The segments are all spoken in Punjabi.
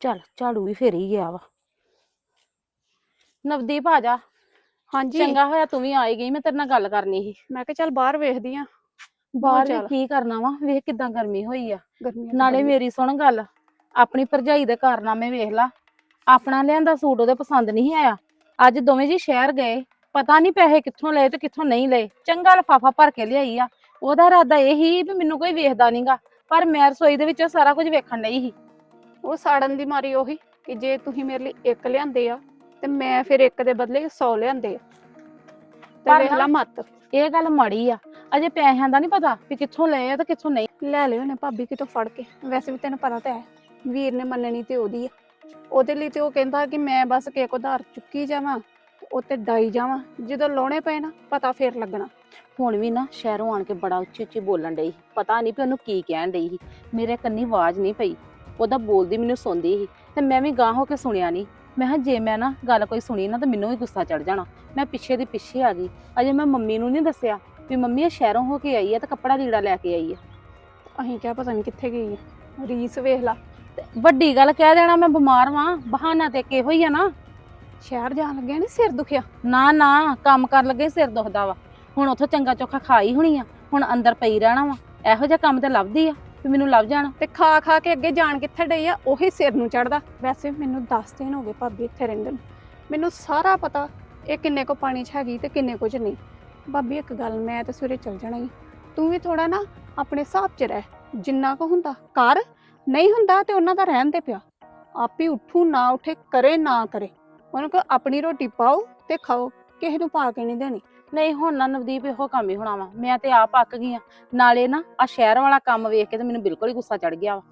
ਚੱਲ ਝਾੜੂ ਵੀ ਫੇਰ ਹੀ ਗਿਆ ਵਾ। ਨਵਦੀਪ ਆ ਜਾ। ਹਾਂਜੀ। ਚੰਗਾ ਹੋਇਆ ਤੂੰ ਵੀ ਆਈ ਗਈ ਮੈਂ ਤੇਰੇ ਨਾਲ ਗੱਲ ਕਰਨੀ ਸੀ। ਮੈਂ ਕਿਹਾ ਚੱਲ ਬਾਹਰ ਵੇਖਦੀ ਆ। ਬਾਹਰ ਵੀ ਚੱਲ। ਕੀ ਕਰਨਾ ਵਾ ਵੇਖ ਕਿਦਾਂ ਗਰਮੀ ਹੋਈ ਆ। ਗਰਮੀ ਨਾਲੇ ਮੇਰੀ ਸੁਣ ਗੱਲ ਆਪਣੀ ਭਰਜਾਈ ਦੇ ਕਾਰਨਾਮੇ ਵੇਖ ਲਾ। ਆਪਣਾ ਲਿਆਂਦਾ ਸੂਟ ਉਹਦੇ ਪਸੰਦ ਨਹੀਂ ਆਇਆ। ਅੱਜ ਦੋਵੇਂ ਜੀ ਸ਼ਹਿਰ ਗਏ ਪਤਾ ਨਹੀਂ ਪੈਸੇ ਕਿੱਥੋਂ ਲਏ ਤੇ ਕਿੱਥੋਂ ਨਹੀਂ ਲਏ। ਚੰਗਾ ਲਫਾਫਾ ਭਰ ਕੇ ਲਿਆਈ ਆ। ਉਹਦਾ ਇਰਾਦਾ ਇਹ ਹੀ ਵੀ ਮੈਨੂੰ ਕੋਈ ਵੇਖਦਾ ਨਹੀਂਗਾ ਪਰ ਮੈਂ ਰਸੋਈ ਦੇ ਵਿੱਚ ਸਾਰਾ ਕੁਝ ਵੇਖਣ ਲਈ ਸੀ। ਉਹ ਸਾੜਨ ਦੀ ਮਾਰੀ ਉਹੀ ਕਿ ਜੇ ਤੁਸੀਂ ਮੇਰੇ ਲਈ ਇੱਕ ਲਿਆਂਦੇ ਆ ਤੇ ਮੈਂ ਫਿਰ ਇੱਕ ਦੇ ਬਦਲੇ 100 ਲਿਆਂਦੇ ਆ। ਤੇ ਪਰ ਵੇਖ ਨਾ- ਲਾ ਮੱਤ। ਇਹ ਗੱਲ ਮਾੜੀ ਆ। ਅਜੇ ਪੈਸਿਆਂ ਦਾ ਨਹੀਂ ਪਤਾ ਵੀ ਕਿੱਥੋਂ ਲਏ ਆ ਤੇ ਕਿੱਥੋਂ ਨਹੀਂ। ਲੈ ਲਿਓ ਨੇ ਭਾਬੀ ਕਿਤੋਂ ਫੜ ਕੇ। ਵੈਸੇ ਵੀ ਤੈਨੂੰ ਪਤਾ ਤਾਂ ਹੈ ਵੀਰ ਨੇ ਮੰਨਣੀ ਤੇ ਉਹਦੀ ਆ। ਉਹਦੇ ਲਈ ਤੇ ਉਹ ਕਹਿੰਦਾ ਕਿ ਮੈਂ ਬਸ ਕਿਸੇ ਕੋ ਉਧਾਰ ਚੁੱਕੀ ਜਾਵਾਂ ਤੇ ਉਹ ਤੇ ਡਾਈ ਜਾਵਾਂ। ਜਦੋਂ ਲਾਉਣੇ ਪਏ ਨਾ ਪਤਾ ਫੇਰ ਲੱਗਣਾ। ਹੁਣ ਵੀ ਨਾ ਸ਼ਹਿਰੋਂ ਆਣ ਕੇ ਬੜਾ ਉੱਚੀ ਉੱਚੀ ਬੋਲਣ ਡਈ ਸੀ। ਪਤਾ ਨਹੀਂ ਵੀ ਉਹਨੂੰ ਕੀ ਕਹਿਣ ਡਈ ਸੀ। ਮੇਰੇ ਕੰਨੀ ਆਵਾਜ਼ ਨਹੀਂ ਪਈ। ਉਹਦਾ ਬੋਲਦੀ ਮੈਨੂੰ ਸੁਣਦੀ ਸੀ ਤੇ ਮੈਂ ਵੀ ਗਾਂਹ ਹੋ ਕੇ ਸੁਣਿਆ ਨਹੀਂ ਮੈਂ ਕਿਹਾ ਜੇ ਮੈਂ ਨਾ ਗੱਲ ਕੋਈ ਸੁਣੀ ਨਾ ਤਾਂ ਮੈਨੂੰ ਵੀ ਗੁੱਸਾ ਚੜ ਜਾਣਾ। ਮੈਂ ਪਿੱਛੇ ਦੀ ਪਿੱਛੇ ਆ ਗਈ। ਅਜੇ ਮੈਂ ਮੰਮੀ ਨੂੰ ਨਹੀਂ ਦੱਸਿਆ ਵੀ ਮੰਮੀ ਇਹ ਸ਼ਹਿਰੋਂ ਹੋ ਕੇ ਆਈ ਆ ਤੇ ਕੱਪੜਾ ਲੀੜਾ ਲੈ ਕੇ ਆਈ ਆ। ਅਹੀਂ ਕਿਹਾ ਪਤਾ ਨਹੀਂ ਕਿੱਥੇ ਗਈ ਆ। ਰੀਸ ਵੇਖ ਲਾ। ਤੇ ਵੱਡੀ ਗੱਲ ਕਹਿ ਦੇਣਾ ਮੈਂ ਬਿਮਾਰ ਵਾਂ ਬਹਾਨਾ ਤੇ ਕਿਹੋ ਹੀ ਆ ਨਾ। ਸ਼ਹਿਰ ਜਾਣ ਲੱਗਿਆ ਨੀ ਸਿਰ ਦੁਖਿਆ? ਨਾ ਨਾ ਕੰਮ ਕਰਨ ਲੱਗੇ ਸਿਰ ਦੁਖਦਾ ਵਾ। ਹੁਣ ਉੱਥੋਂ ਚੰਗਾ ਚੋਖਾ ਖਾਈ ਹੋਣੀ ਆ। ਹੁਣ ਅੰਦਰ ਪਈ ਰਹਿਣਾ ਵਾ। ਇਹੋ ਜਿਹਾ ਕੰਮ ਤੇ ਲੱਭਦੀ ਆ। ਵੀ ਮੈਨੂੰ ਲੱਭ ਜਾਣ। ਤੇ ਖਾ ਖਾ ਕੇ ਅੱਗੇ ਜਾਣ ਕਿੱਥੇ ਡਈ ਆ? ਉਹੀ ਸਿਰ ਨੂੰ ਚੜਦਾ। ਵੈਸੇ ਮੈਨੂੰ 10 ਦਿਨ ਹੋ ਗਏ ਭਾਬੀ ਇੱਥੇ ਰਹਿੰਦੇ ਨੂੰ। ਮੈਨੂੰ ਸਾਰਾ ਪਤਾ ਇਹ ਕਿੰਨੇ ਕੋ ਪਾਣੀ 'ਚ ਹੈਗੀ ਤੇ ਕਿੰਨੇ ਕੁਝ ਨਹੀਂ। ਭਾਬੀ, ਇੱਕ ਗੱਲ ਮੈਂ ਤਾਂ ਸਵੇਰੇ ਚੱਲ ਜਾਣਾ ਹੀ ਤੂੰ ਵੀ ਥੋੜਾ ਨਾ ਆਪਣੇ ਹਿਸਾਬ 'ਚ ਰਹਿ। ਜਿੰਨਾ ਕੁ ਹੁੰਦਾ ਕਰ। ਨਹੀਂ ਹੁੰਦਾ ਤੇ ਉਹਨਾਂ ਦਾ ਰਹਿਣ ਤੇ ਪਿਆ। ਆਪੇ ਉੱਠੂ ਨਾ ਉੱਠੇ, ਕਰੇ ਨਾ ਕਰੇ। ਉਹਨੂੰ ਕਹੋ, ਆਪਣੀ ਰੋਟੀ ਪਾਓ ਤੇ ਖਾਓ। ਕਿਸੇ ਨੂੰ ਪਾ ਕੇ ਨਹੀਂ ਦੇਣੀ। ਨਹੀਂ ਹੁਣ ਨਾ ਨਵਦੀਪ ਇਹੋ ਕੰਮ ਹੀ ਹੋਣਾ ਵਾ। ਮੈਂ ਤੇ ਆਪ ਅੱਕ ਗਈ ਆ। ਨਾਲੇ ਨਾ ਆ ਸ਼ਹਿਰ ਵਾਲਾ ਕੰਮ ਵੇਖ ਕੇ ਤੇ ਮੈਨੂੰ ਬਿਲਕੁਲ ਹੀ ਗੁੱਸਾ ਚੜ ਗਿਆ ਵਾ।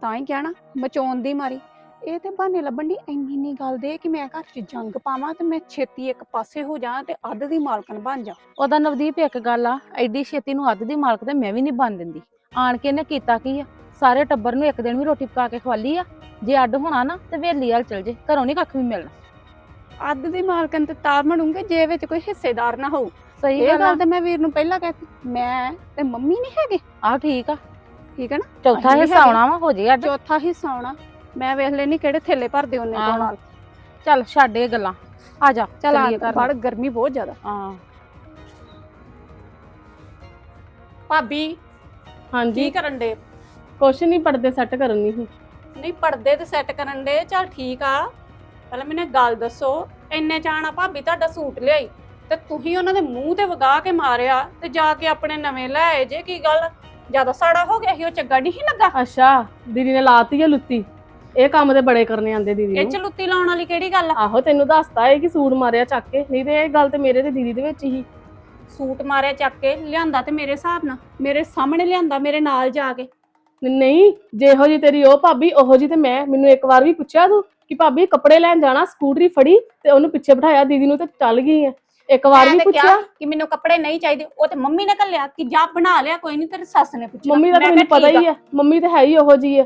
ਤਾਂ ਹੀ ਕਹਿਣਾ ਮਚਾਉਣ ਦੀ ਮਾਰੀ। ਇਹ ਤੇ ਬਹਾਨੇ ਲੱਭਣ ਦੀ ਇੰਨੀ ਇੰਨੀ ਗੱਲ ਦੇ ਕਿ ਮੈਂ ਘਰ 'ਚ ਜੰਗ ਪਾਵਾਂ ਤੇ ਮੈਂ ਛੇਤੀ ਇੱਕ ਪਾਸੇ ਹੋ ਜਾ ਤੇ ਅੱਧ ਦੀ ਮਾਲਕਣ ਬਣ ਜਾ ਉਹਦਾ ਨਵਦੀਪ ਇੱਕ ਗੱਲ ਆ ਐਡੀ ਛੇਤੀ ਨੂੰ ਅੱਧ ਦੀ ਮਾਲਕ ਤੇ ਮੈਂ ਵੀ ਨਹੀਂ ਬਣ ਦਿੰਦੀ। ਆਣ ਕੇ ਇਹਨੇ ਕੀਤਾ ਕੀ ਆ? ਸਾਰੇ ਟੱਬਰ ਨੂੰ ਇੱਕ ਦਿਨ ਵੀ ਰੋਟੀ ਪਕਾ ਕੇ ਖਵਾਲੀ ਆ? ਜੇ ਅੱਡ ਹੋਣਾ ਨਾ ਤੇ ਵੇਲੀ ਵਾਲ ਚਲ ਜੇ ਘਰੋਂ ਨਹੀਂ ਕੱਖ ਵੀ ਮਿਲਣਾ। ਅੱਧ ਦੀ ਮਾਲਕਣ ਤੇ ਤਾਂ ਬਣੂਗੇ ਜੇ ਵਿੱਚ ਕੋਈ ਹਿੱਸੇਦਾਰ ਨਾ ਹੋਊ। ਸਹੀ ਇਹ ਗੱਲ ਆ। ਗੱਲ ਤੇ ਮੈਂ ਵੀਰ ਨੂੰ ਪਹਿਲਾਂ ਕਹਿਤੀ। ਮੈਂ ਤੇ ਮੰਮੀ ਨਹੀਂ ਹੈਗੇ। ਆਹ ਠੀਕ ਆ। ਠੀਕ ਹੈ ਨਾ? ਚੌਥਾ ਅਸੀਂ ਹਿੱਸਾ ਹੈਗੇ। ਆਉਣਾ ਵਾ ਹੋ ਜੇ ਅੱਡ। ਚੌਥਾ ਹਿੱਸਾ ਆਉਣਾ। ਮੈਂ ਵੇਖ ਲੈਣੀ ਕਿਹੜੇ ਥੇਲੇ ਭਰਦੇ ਉਹਨੇ ਆਹੋ। ਨਾਲ ਚੱਲ ਛੱਡ ਇਹ ਗੱਲਾਂ। ਆ ਜਾ ਚਲ ਆ ਚੱਲੀਏ ਘਰ। ਨੂੰ। ਬੜ ਗਰਮੀ ਬਹੁਤ ਜ਼ਿਆਦਾ। ਹਾਂ। ਭਾਬੀ ਕੀ ਹਾਂਜੀ ਕਰਨ ਦੇ ਕੁਛ ਨਹੀਂ ਪਰਦੇ ਸੈੱਟ ਕਰਨੀ ਸੀ। ਨਹੀਂ ਪਰਦੇ ਤੇ ਸੈੱਟ ਕਰਨ ਦੇ ਚਲ ਠੀਕ ਆ। ਪਹਿਲਾਂ ਮੈਨੂੰ ਇੱਕ ਗੱਲ ਦੱਸੋ ਇੰਨੇ ਚਾਣਾ ਭਾਬੀ ਤੁਹਾਡਾ ਸੂਟ ਲਿਆਈ ਤੇ ਤੁਸੀਂ ਉਹਨਾਂ ਦੇ ਮੂੰਹ ਤੇ ਵਗਾ ਕੇ ਮਾਰਿਆ ਤੇ ਜਾ ਕੇ ਆਪਣੇ ਨਵੇਂ ਲੈ ਆਏ ਜੇ ਕੀ ਗੱਲ? ਜ਼ਿਆਦਾ ਸਾੜਾ ਹੋ ਗਿਆ ਸੀ ਉਹ ਚੰਗਾ ਨਹੀਂ ਸੀ ਲੱਗਾ? ਅੱਛਾ ਦੀਦੀ ਨੇ ਲਾਤੀ ਆ ਲੁੱਤੀ। ਇਹ ਕੰਮ ਤੇ ਬੜੇ ਕਰਨੇ ਆਂਦੇ ਦੀਦੀ ਇਹ ਨੂੰ। ਚ ਲੁੱਤੀ ਲਾਉਣ ਵਾਲੀ ਕਿਹੜੀ ਗੱਲ ਆ? ਆਹੋ ਤੈਨੂੰ ਦੱਸਤਾ ਏ ਕਿ ਸੂਟ ਮਾਰਿਆ ਚੱਕ ਕੇ ਨਹੀਂ ਤੇ ਇਹ ਗੱਲ ਤੇ ਮੇਰੇ ਤੇ ਦੀਦੀ ਦੇ ਵਿੱਚ ਹੀ। ਸੂਟ ਮਾਰਿਆ ਚੱਕ ਕੇ ਲਿਆਂਦਾ ਤੇ ਮੇਰੇ ਹਿਸਾਬ ਨਾਲ ਮੇਰੇ ਸਾਹਮਣੇ ਲਿਆਂਦਾ ਮੇਰੇ ਨਾਲ ਜਾ ਕੇ। ਨਹੀਂ ਜਿਹੋ ਜੀ ਤੇਰੀ ਉਹ ਭਾਬੀ ਉਹੋ ਜੀ ਤੇ ਮੈਂ ਮੈਨੂੰ ਇੱਕ ਵਾਰ ਵੀ ਪੁੱਛਿਆ ਤੂੰ? ਕਿ ਭਾਬੀ ਕੱਪੜੇ ਲੈਣ ਜਾਣਾ ਸਕੂਟਰੀ ਫੜੀ ਤੇ ਉਹਨੂੰ ਪਿੱਛੇ ਬਿਠਾਇਆ ਦੀਦੀ ਨੂੰ ਤੇ ਚੱਲ ਗਈ ਐ ਇੱਕ ਵਾਰ ਵੀ ਪੁੱਛਿਆ। ਕਿ ਮੈਨੂੰ ਕੱਪੜੇ ਨਹੀਂ ਚਾਹੀਦੇ ਉਹ ਤੇ ਮੰਮੀ ਨੇ ਘੱਲਿਆ ਕਿ ਜਾ ਬਣਾ ਲਿਆ ਕੋਈ ਨਹੀਂ ਤੇਰੀ ਸੱਸ ਨੇ ਪੁੱਛਿਆ। ਮੰਮੀ ਦਾ ਤਾਂ ਮੈਨੂੰ ਪਤਾ ਹੀ ਆ। ਮੰਮੀ ਤੇ ਹੈ ਹੀ ਉਹੋ ਜੀ ਆ।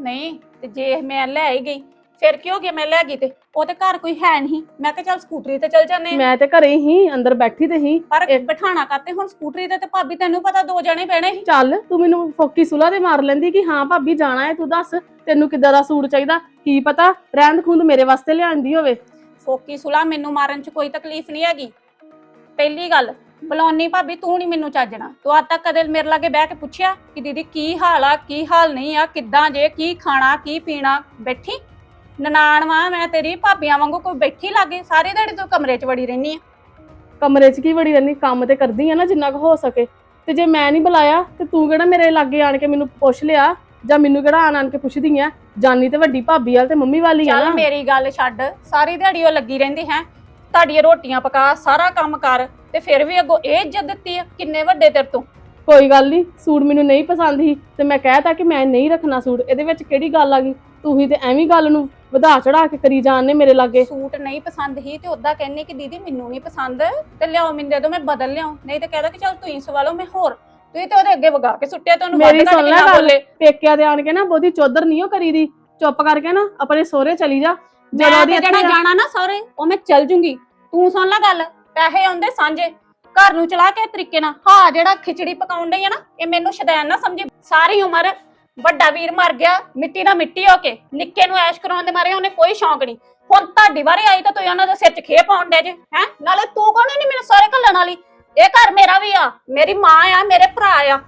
ਨਹੀਂ ਤੇ ਜੇ ਮੈਂ ਲੈ ਹੀ ਗਈ ਫਿਰ ਕੀ ਹੋ ਗਿਆ ਮੈਂ ਲੈ ਗਈ ਤੇ? ਉਹ ਤੇ ਘਰ ਕੋਈ ਹੈ ਨਹੀਂ। ਮੈਂ ਕਿਹਾ ਚੱਲ ਸਕੂਟਰੀ ਤੇ ਚੱਲ ਜਾਂਦੇ ਆ ਮੈਂ ਤੇ ਘਰੇ ਹੀ ਅੰਦਰ ਬੈਠੀ ਤੇ ਹੀ। ਪਰ ਬਿਠਾਣਾ ਕਰਤੇ ਹੁਣ ਸਕੂਟਰੀ ਤੇ ਤੇ ਭਾਬੀ ਤੈਨੂੰ ਪਤਾ ਦੋ ਜਣੇ ਪੈਣੇ ਸੀ। ਚੱਲ ਤੂੰ ਮੈਨੂੰ ਫੋਕੀ ਸੁਲਾ ਦੇ ਮਾਰ ਲੈਂਦੀ ਕਿ ਹਾਂ ਭਾਬੀ ਜਾਣਾ ਹੈ ਤੂੰ ਦੱਸ ਤੈਨੂੰ ਕਿੱਦਾਂ ਦਾ ਸੂਟ ਚਾਹੀਦਾ? ਕੀ ਪਤਾ? ਰਹਿੰਦ ਖੁੰਦ ਮੇਰੇ ਵਾਸਤੇ ਲਿਆਂਦੀ ਹੋਵੇ। ਫੋਕੀ ਸੁਲਾ ਮੈਨੂੰ ਮਾਰਨ 'ਚ ਕੋਈ ਤਕਲੀਫ ਨਹੀਂ ਹੈਗੀ। ਪਹਿਲੀ ਗੱਲ ਬਲੌਨੀ ਭਾਬੀ ਤੂੰ ਨਹੀਂ ਮੈਨੂੰ ਚੱਜਣਾ। ਤੂੰ ਅੱਜ ਤੱਕ ਕਦੇ ਮੇਰੇ ਲਾਗੇ ਬਹਿ ਕੇ ਪੁੱਛਿਆ ਕਿ ਦੀਦੀ ਕੀ ਹਾਲ ਆ ਕੀ ਹਾਲ ਨਹੀਂ ਆ ਕਿੱਦਾਂ ਜੇ ਕੀ ਖਾਣਾ ਕੀ ਪੀਣਾ? ਬੈਠੀ? ਨਨਾਣ ਵਾਂ ਮੈਂ ਤੇਰੀ ਭਾਬੀਆਂ ਵਾਂਗੂ ਕੋਈ ਬੈਠੀ ਲਾਗੇ ਸਾਰੀ ਦਿਹਾੜੀ ਤੂੰ ਕਮਰੇ 'ਚ ਵੜੀ ਰਹਿਨੀ ਆ। ਕਮਰੇ 'ਚ ਕੀ ਵੜੀ ਰਹਿੰਦੀ ਕੰਮ ਤੇ ਕਰਦੀ ਆ ਨਾ ਜਿੰਨਾ ਕੁ ਹੋ ਸਕੇ। ਤੇ ਜੇ ਮੈਂ ਨਹੀਂ ਬੁਲਾਇਆ ਤੇ ਤੂੰ ਕਿਹੜਾ ਮੇਰੇ ਲਾਗੇ ਆਣ ਕੇ ਮੈਨੂੰ ਪੁੱਛ ਲਿਆ ਜਾਂ ਮੈਨੂੰ ਕਿਹੜਾ ਆਣ ਆਣ ਕੇ ਪੁੱਛਦੀ ਆ? ਜਾਨੀ ਤੇ ਵੱਡੀ ਭਾਬੀ ਵਾਲ ਤੇ ਮੰਮੀ ਵਾਲੀ ਆ ਚੱਲ ਨਾ। ਮੇਰੀ ਗੱਲ ਛੱਡ ਸਾਰੀ ਦਿਹਾੜੀ ਉਹ ਲੱਗੀ ਰਹਿੰਦੀ ਹੈ। ਤੁਹਾਡੀਆਂ ਰੋਟੀਆਂ ਪਕਾ ਸਾਰਾ ਕੰਮ ਕਰ ਤੇ ਫਿਰ ਵੀ ਅੱਗੋਂ ਇਹ ਇੱਜ਼ਤ ਦਿੱਤੀ ਆ ਕਿੰਨੇ ਵੱਡੇ ਤੇਰੇ ਤੋਂ। ਕੋਈ ਗੱਲ ਨਹੀਂ ਸੂਟ ਮੈਨੂੰ ਨਹੀਂ ਪਸੰਦ ਸੀ ਤੇ ਮੈਂ ਕਹਿਤਾ ਕਿ ਮੈਂ ਨਹੀਂ ਰੱਖਣਾ ਸੂਟ ਇਹਦੇ ਵਿੱਚ ਕਿਹੜੀ ਗੱਲ ਆ ਗਈ? ਤੁਸੀਂ ਤੇ ਐਵੇਂ ਗੱਲ ਨੂੰ ਵਧਾ ਚੜਾ ਕੇ ਕਰੀ ਜਾਂਦੇ ਮੇਰੇ ਲਾਗੇ। ਸੂਟ ਨਹੀਂ ਪਸੰਦ ਹੀ ਤੇ ਉਦਾਂ ਕਹਿੰਨੇ ਕਿ ਦੀਦੀ ਮੈਨੂੰ ਨਹੀਂ ਪਸੰਦ ਤੇ ਲਿਆਓ ਮੈਨੂੰ ਦੇ ਦਿਓ ਮੈਂ ਬਦਲ ਲਿਆਉਂ। ਨਹੀਂ ਤੇ ਕਹਿਦਾ ਕਿ ਚਲ ਤੁਸੀਂ ਸਵਾਲੋ ਮੈਂ ਹੋਰ ਤੁਸੀਂ ਤੇ ਉਹਦੇ ਅੱਗੇ ਵਗਾ ਕੇ ਸੁੱਟਿਆ ਤੁਹਾਨੂੰ ਮੇਰੀ ਸੁਣ ਲੈ ਗੱਲ ਬੋਲੇ। ਪੇਕਿਆਂ ਦੇ ਆਣ ਕੇ ਨਾ ਬਹੁਤੀ ਚੌਧਰ ਨਹੀਂ ਉਹ ਕਰੀਦੀ ਚੁੱਪ ਕਰਕੇ ਨਾ ਆਪਣੇ ਸਹੁਰੇ ਚਲੀ ਜਾ। ਤੇ ਇੱਥੇ ਜਿਹੜਾ ਜਾਣਾ ਨਾ ਸਹੁਰੇ ਉਹ ਮੈਂ ਚੱਲ ਜੂੰਗੀ। ਤੂੰ ਸੁਣ ਲੈ ਗੱਲ ਪੈਸੇ ਆਉਂਦੇ ਸਾਂਝੇ। ਘਰ ਨੂੰ ਚਲਾ ਕੇ ਤਰੀਕੇ ਨਾਲ। ਹਾਂ ਜਿਹੜਾ ਖਿਚੜੀ ਪਕਾਉਣ ਡਈ ਆ ਨਾ ਇਹ ਮੈਨੂੰ ਸ਼ਦੈਨ ਨਾ ਸਮਝੀ। ਸਾਰੀ ਉਮਰ ਵੱਡਾ ਵੀਰ ਮਰ ਗਿਆ ਮਿੱਟੀ ਨਾਲ ਮਿੱਟੀ ਹੋ ਕੇ ਨਿੱਕੇ ਨੂੰ ਐਸ਼ ਕਰਾਉਣ ਦੇ ਮਾਰੇ ਉਹਨੇ ਕੋਈ ਸ਼ੌਂਕ ਨਹੀਂ। ਹੁਣ ਤੁਹਾਡੀ ਵਾਰੀ ਆਈ ਤਾਂ ਤੁਸੀਂ ਉਹਨਾਂ ਦੇ ਸਿਰ 'ਚ ਖੇ ਪਾਉਣ ਦੇ ਜੇ ਹੈ? ਨਾਲੇ ਤੂੰ ਕੌਣ ਨਹੀਂ ਮੈਨੂੰ ਸਾਰੇ ਘੱਲਣ ਵਾਲੀ? ਇਹ ਘਰ ਮੇਰਾ ਵੀ ਆ ਮੇਰੀ ਮਾਂ ਆ ਮੇਰੇ ਭਰਾ ਆ।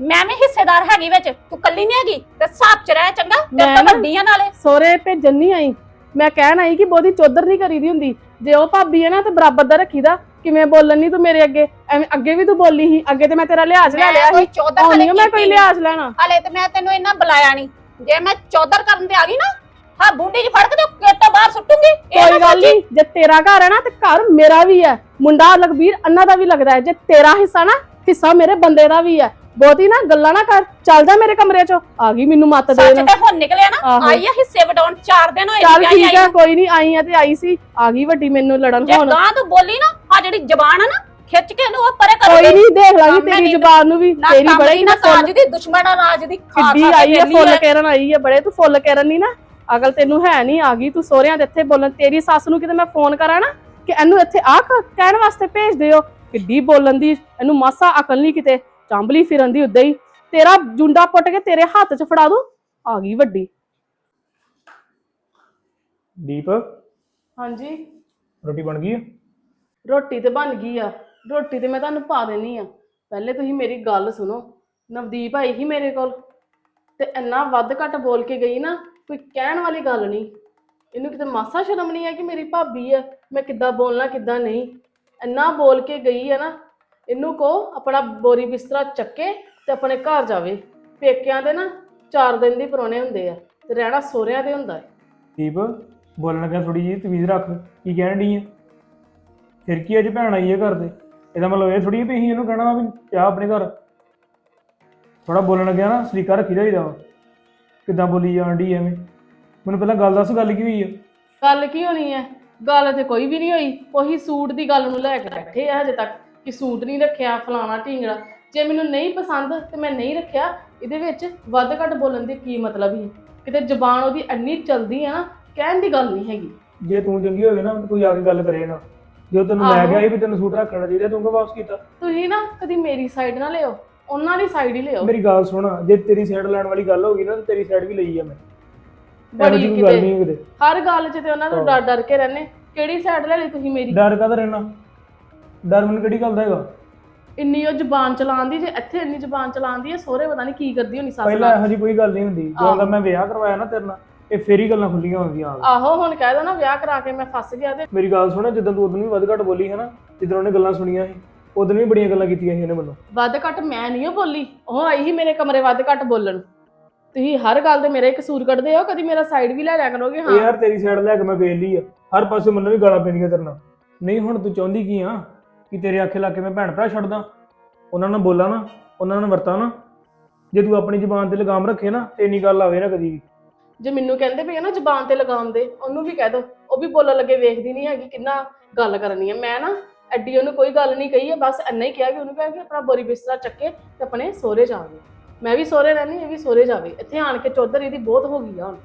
ਮੈਂ ਵੀ ਹਿੱਸੇਦਾਰ ਹੈਗੀ ਵਿੱਚ ਤੂੰ ਕੱਲੀ ਨਹੀਂ ਹੈਗੀ ਤੇ ਸਾਪ ਚ ਰਹਿ ਚੰਗਾ ਤੇ ਮੈਂ ਤਾਂ ਨਾ- ਵੱਡੀ ਆ ਨਾਲੇ। ਸੋਰੇ ਭੇਜਣ ਨਹੀਂ ਆਈ। ਮੈਂ ਕਹਿਣ ਆਈ ਕਿ ਬਹੁਤੀ ਚੋਦਰ ਨਹੀਂ ਕਰੀਦੀ ਹੁੰਦੀ। ਜੇ ਉਹ ਭਾਬੀ ਹੈ ਨਾ ਤੇ ਬਰਾਬਰ ਦਾ ਰੱਖੀਦਾ। ਕਿਵੇਂ ਬੋਲਣ ਨਹੀਂ ਤੂੰ ਮੇਰੇ ਅੱਗੇ? ਐਵੇਂ ਅੱਗੇ ਵੀ ਤੂੰ ਬੋਲੀ ਸੀ? ਅੱਗੇ ਤੇ ਮੈਂ ਤੇਰਾ ਲਿਹਾਜ਼ ਲੈ ਲਿਆ ਕੋਈ ਸੀ। ਚੌਧਰ ਹੁਣ ਨਹੀਂ ਮੈਂ ਕੋਈ ਕੀਤੀ ਨੀ। ਲਿਹਾਜ਼ ਲੈਣਾ। ਹਲੇ ਤੇ ਮੈਂ ਤੈਨੂੰ ਇੰਨਾ ਬੁਲਾਇਆ ਨਹੀਂ ਜੇ ਮੈਂ ਚੌਧਰ ਕਰਨ ਤੇ ਆ ਗਈ ਨਾ ਹਾਂ ਬੁੰਡੀ ਜੀ ਫੜ ਕੇ ਤੇ ਬਾਹਰ ਸੁੱਟੂਗੀ। ਇਹ ਨਾ ਕੋਈ ਗੱਲ ਸੋਚੀ। ਨਹੀਂ ਜੇ ਤੇਰਾ ਘਰ ਹੈ ਨਾ ਤੇ ਘਰ ਮੇਰਾ ਵੀ ਹੈ। ਮੁੰਡਾ ਲਖਬੀਰ ਅੰਨਾ ਦਾ ਵੀ ਲੱਗਦਾ ਹੈ। ਜੇ ਤੇਰਾ ਹਿੱਸਾ ਨਾ ਹਿੱਸਾ ਮੇਰੇ ਬੰਦੇ ਦਾ ਵੀ ਹੈ। ਬਹੁਤੀ ਨਾ ਗੱਲਾਂ ਨਾ ਕਰ ਚੱਲ ਜਾ ਮੇਰੇ ਕਮਰੇ ਚੋਂ। ਆ ਗਈ ਮੈਨੂੰ ਮੱਤ ਸੱਚ ਦੇਣ ਤੇ ਹੁਣ ਨਿਕਲਿਆ ਨਾ ਆਹੋ। ਆਈ ਆ ਹਿੱਸੇ ਵਡਾਉਣ ਚਾਰ ਦਿਨ ਹੋਏ ਚੱਲ ਠੀਕ ਹੈ ਕੋਈ ਨਹੀਂ ਆਈ ਆ ਤੇ ਆਈ ਸੀ। ਆ ਗਈ ਵੱਡੀ ਮੈਨੂੰ ਲੜਨ ਜੇ ਹੁਣ। ਗਾਂ ਤੂੰ ਬੋਲੀ ਨਾ ਆ ਜਿਹੜੀ ਜ਼ਬਾਨ ਆ ਨਾ ਖਿੱਚ ਕੇ ਇਹਨੂੰ ਉਹ ਪਰੇ ਕਰ। ਕੋਈ ਨਹੀਂ ਦੇਖ ਲਾਂਗੀ ਕੰਮ ਤੇਰੀ ਨਹੀਂ। ਜ਼ਬਾਨ ਨੂੰ ਵੀ। ਨਾ ਤੇਰੀ ਕੰਮ ਬੜੀ ਦੀ ਨਾ ਨਾ ਤਾਜ ਦੀ ਦੁਸ਼ਮਣ ਆ ਰਾਜ ਦੀ ਖਾ ਕਿੱਡੀ ਖਾ ਕੇ ਆਈ ਹੈ ਵਿਹਲੀ ਫੁੱਲ ਆ। ਕੇਰਨ ਆਈ ਹੈ ਬੜੇ ਤੂੰ ਫੁੱਲ ਕੇਰਨ ਨਹੀਂ ਨਾ। ਅਗਲ ਤੈਨੂੰ ਹੈ ਨਹੀਂ ਆ ਗਈ ਤੂੰ ਸੋਹਰਿਆਂ ਦੇ ਇੱਥੇ ਬੋਲਣ। ਤੇਰੀ ਸੱਸ ਨੂੰ ਕਿਤੇ ਮੈਂ ਫੋਨ ਕਰਾਂ ਨਾ ਕਿ ਇਹਨੂੰ ਇੱਥੇ ਆ ਕ- ਕਹਿਣ ਵਾਸਤੇ ਭੇਜ ਦਿਓ। ਕਿੱਡੀ ਬੋਲਣ ਦੀ ਇਹਨੂੰ ਮਾਸਾ ਅਕਲ ਨਹੀਂ ਕਿਤੇ। ਚਾਂਬਲੀ ਫਿਰਨ ਦੀ ਉਦਾਂ ਹੀ। ਤੇਰਾ ਜੁੰਡਾ ਪੁੱਟ ਕੇ ਤੇਰੇ ਹੱਥ 'ਚ ਫੜਾ ਦੂੰ ਆ ਗਈ ਵੱਡੀ। ਦੀਪ ਹਾਂਜੀ। ਰੋਟੀ ਬਣ ਗਈ ਆ? ਰੋਟੀ ਤੇ ਬਣ ਗਈ ਆ। ਰੋਟੀ ਤੇ ਮੈਂ ਤੁਹਾਨੂੰ ਪਾ ਦੇਣੀ ਆ। ਪਹਿਲੇ ਤੁਸੀਂ ਮੇਰੀ ਗੱਲ ਸੁਣੋ। ਨਵਦੀਪ ਆਈ ਸੀ ਮੇਰੇ ਕੋਲ। ਤੇ ਇੰਨਾ ਵੱਧ ਘੱਟ ਬੋਲ ਕੇ ਗਈ ਨਾ ਕੋਈ ਕਹਿਣ ਵਾਲੀ ਗੱਲ ਨਹੀਂ। ਇਹਨੂੰ ਕਿਤੇ ਮਾਸਾ ਸ਼ਰਮ ਨਹੀਂ ਆ ਕਿ ਮੇਰੀ ਭਾਬੀ ਆ? ਮੈਂ ਕਿੱਦਾਂ ਬੋਲਣਾ ਕਿੱਦਾਂ ਨਹੀਂ? ਇੰਨਾ ਬੋਲ ਕੇ ਗਈ ਆ ਨਾ ਇਹਨੂੰ ਕੋ ਆਪਣਾ ਬੋਰੀ ਬਿਸਤਰਾ ਚੱਕੇ ਤੇ ਆਪਣੇ ਘਰ ਜਾਵੇ। ਪੇਕਿਆਂ ਦੇ ਨਾ 4 ਦਿਨ ਦੀ ਪਰੋਣੇ ਹੁੰਦੇ ਆ ਤੇ ਰਹਿਣਾ ਸੋਹਰਿਆਂ ਦੇ ਹੁੰਦਾ ਹੈ। ਦੀਪ ਬੋਲਣ ਲੱਗਿਆ ਥੋੜੀ ਜਿਹੀ ਤਮੀਜ਼ ਰੱਖ ਕੀ ਕਹਿਣ ਡਈ ਆ? ਫਿਰ ਕੀ ਅੱਜ ਭੈਣ ਆਈ ਹੈ ਘਰ ਦੇ ਇਹਦਾ ਮਤਲਬ ਇਹ ਥੋੜੀ ਵੀ ਅਸੀਂ ਇਹਨੂੰ ਕਹਿਣਾ ਵੀ ਆ ਆਪਣੇ ਘਰ। ਥੋੜਾ ਬੋਲਣ ਲੱਗਿਆ ਨਾ ਸਲੀਕਾ ਰੱਖੀ ਜਾਈਦਾ ਵਾ। ਕਿੱਦਾਂ ਬੋਲੀ ਜਾਣ ਡਈ ਐਵੇਂ? ਮੈਨੂੰ ਪਹਿਲਾਂ ਗੱਲ ਦੱਸ ਗੱਲ ਕੀ ਹੋਈ ਆ? ਗੱਲ ਕੀ ਹੋਣੀ ਹੈ ਗੱਲ ਤੇ ਕੋਈ ਵੀ ਨਹੀਂ ਹੋਈ ਉਹੀ ਸੂਟ ਦੀ ਗੱਲ ਨੂੰ ਲੈ ਕੇ ਬੈਠੇ ਆ ਹਜੇ ਤੱਕ। ਕਿ ਸੂਟ ਨਹੀਂ ਰੱਖਿਆ ਫਲਾਣਾ ਢੀਂਗੜਾ। ਜੇ ਮੈਨੂੰ ਨਹੀਂ ਪਸੰਦ ਤੇ ਮੈਂ ਨਹੀਂ ਰੱਖਿਆ ਇਹਦੇ ਵਿੱਚ ਵੱਧ ਘੱਟ ਬੋਲਣ ਦੀ ਕੀ ਮਤਲਬ ਹੀ ਕਿਤੇ ਜ਼ਬਾਨ ਉਹਦੀ ਇੰਨੀ ਚਲਦੀ ਆ ਨਾ ਕਹਿਣ ਦੀ ਗੱਲ ਨਹੀਂ ਹੈਗੀ। ਜੇ ਤੂੰ ਚੰਗੀ ਹੋਵੇ ਨਾ ਕੋਈ ਆ ਕੇ ਗੱਲ ਕਰੇ ਨਾ। ਜੋ ਤੈਨੂੰ ਲੈ ਆਹੋ। ਗਿਆ ਸੀ ਵੀ ਤੈਨੂੰ ਸੂਟ ਰੱਖਣਾ ਚਾਹੀਦਾ ਤੂੰ ਕਿਉਂ ਵਾਪਸ ਕੀਤਾ? ਤੁਸੀਂ ਨਾ ਕਦੀ ਮੇਰੀ ਸਾਈਡ ਨਾ ਲਿਓ ਉਹਨਾਂ ਦੀ ਸਾਈਡ ਹੀ ਲਿਓ। ਮੇਰੀ ਗੱਲ ਸੁਣ ਜੇ ਤੇਰੀ ਸਾਈਡ ਲੈਣ ਵਾਲੀ ਗੱਲ ਹੋ ਗਈ ਨਾ ਤੇ ਤੇਰੀ ਸਾਈਡ ਵੀ ਲਈ ਆ ਮੈਂ। ਇਹੋ ਬੜੀ ਜਿਹੀ ਕੋਈ ਗੱਲ ਕਿਤੇ ਨਹੀਂ ਕਿਤੇ। ਹਰ ਗੱਲ 'ਚ ਤੇ ਉਹਨਾਂ ਤੋਂ ਡਰ ਡਰ ਕੇ ਰਹਿੰਦੇ। ਕਿਹੜੀ ਸਾਈਡ ਲੈ ਲਈ ਤੁਸੀਂ ਮੇਰੀ? ਡਰ ਕਾਹਦਾ ਰਹਿਣਾ? ਡਰ ਮੈਨੂੰ ਕਿਹੜੀ ਗੱਲ ਦਾ ਹੈਗਾ? ਇੰਨੀ ਉਹ ਜ਼ਬਾਨ ਚਲਾਉਂਦੀ ਜੇ ਇੱਥੇ ਇੰਨੀ ਜ਼ਬਾਨ ਚਲਾਉਂਦੀ ਹੈ ਸਹੁਰੇ ਪਤਾ ਨਹੀਂ ਕੀ ਕਰਦੀ ਹੋਣੀ ਸੱਸ ਪਹਿਲਾਂ ਨਾਲ ਇਹੋ ਜਿਹੀ ਕੋਈ ਗੱਲ ਨਹੀਂ ਹੁੰਦੀ। ਜਦੋਂ ਦਾ। ਮੈਂ ਵਿਆਹ ਕਰਵਾਇਆ ਨਾ ਤੇਰੇ ਨਾਲ ਇਹ ਫੇਰ ਹੀ ਗੱਲਾਂ ਖੁੱਲੀਆਂ ਹੁੰਦੀਆਂ ਆ ਆਹੋ ਹੁਣ ਕਹਿ ਦੋ ਨਾ ਵਿਆਹ ਕਰਾ ਕੇ ਮੈਂ ਫਸ ਗਿਆ ਤੇ। ਮੇਰੀ ਗੱਲ ਸੁਣ ਜਦੋਂ ਤੂੰ ਉਦੋਂ ਵੀ ਵੱਧ ਘੱਟ ਬੋਲੀ ਹੈ ਨਾ ਜਦੋਂ ਉਹਨੇ ਗੱਲਾਂ ਸੁਣੀਆਂ ਸੀ ਉਦੋਂ ਵੀ ਬੜੀਆਂ ਗੱਲਾਂ ਕੀਤੀਆਂ ਸੀ ਇਹਨੇ ਮੈਨੂੰ। ਵੱਧ ਘੱਟ ਮੈਂ ਨਹੀਂ ਓ ਬੋਲੀ ਉਹ ਆਈ ਸੀ ਮੇਰੇ ਕਮਰੇ ਵੱਧ ਘੱਟ ਬੋਲਣ। ਤੁਸੀਂ ਹਰ ਗੱਲ ਤੇ ਮੇਰੇ ਕਸੂਰ ਕੱਢਦੇ ਹੋ ਕਦੀ ਮੇਰਾ ਸਾਈਡ ਵੀ ਲੈ ਲਿਆ ਕਰੋਗੇ? ਇਹ ਹਾਂ ਯਾਰ ਤੇਰੀ ਸਾਈਡ ਲੈ ਕੇ ਮੈਂ ਵੇਖ ਲਈ ਆ। ਹਰ ਪਾਸੇ ਮੈਨੂੰ ਵੀ ਗਾਲਾਂ ਪੈਂਦੀਆਂ ਤੇਰੇ ਨਾਲ। ਨਹੀਂ ਹੁਣ ਤੂੰ ਚਾਹੁੰਦੀ ਕੀ ਆ? ਕਿ ਤੇਰੇ ਆਖੇ ਲਾ ਕੇ ਮੈਂ ਭੈਣ ਭਰਾ ਛੱਡਦਾ। ਉਹਨਾਂ ਨਾਲ ਬੋਲਾਂ ਨਾ, ਉਹਨਾਂ ਨਾਲ ਵਰਤਾਂ ਨਾ। ਜੇ ਤੂੰ ਆਪਣੀ ਜ਼ੁਬਾਨ ਤੇ ਲਗਾਮ ਰੱਖੇ ਨਾ, ਤੇ ਇੰਨੀ ਗੱਲ ਆਵੇ ਨਾ ਕਦੀ ਵੀ। ਜੇ ਮੈਨੂੰ ਕਹਿੰਦੇ ਪਏ ਆ ਨਾ ਜ਼ਬਾਨ ਤੇ ਲਗਾਮ ਦੇ, ਉਹਨੂੰ ਵੀ ਕਹਿ ਦੋ। ਉਹ ਵੀ ਬੋਲਣ ਲੱਗੇ ਵੇਖਦੀ ਨਹੀਂ ਹੈਗੀ ਕਿੰਨਾ ਗੱਲ ਕਰਨੀ ਹੈ ਮੈਂ ਨਾ ਐਡੀ ਉਹਨੂੰ ਕੋਈ ਗੱਲ ਨਹੀਂ ਕਹੀ ਹੈ ਬਸ ਇੰਨਾ ਹੀ ਕਿਹਾ ਕਿ ਉਹਨੂੰ ਕਿਹਾ ਕਿ ਆਪਣਾ ਬੋਰੀ ਬਿਸਤਰਾ ਚੱਕੇ ਤੇ ਆਪਣੇ ਸੋਹਰੇ ਜਾਵੇ। ਮੈਂ ਵੀ ਸੋਹਰੇ ਰਹਿਣੀ ਇਹ ਵੀ ਸਹੁਰੇ ਜਾਵੇ। ਇੱਥੇ ਆਣ ਕੇ ਚੌਧਰ ਇਹਦੀ ਬਹੁਤ ਹੋ ਗਈ ਆ ਹੁਣ।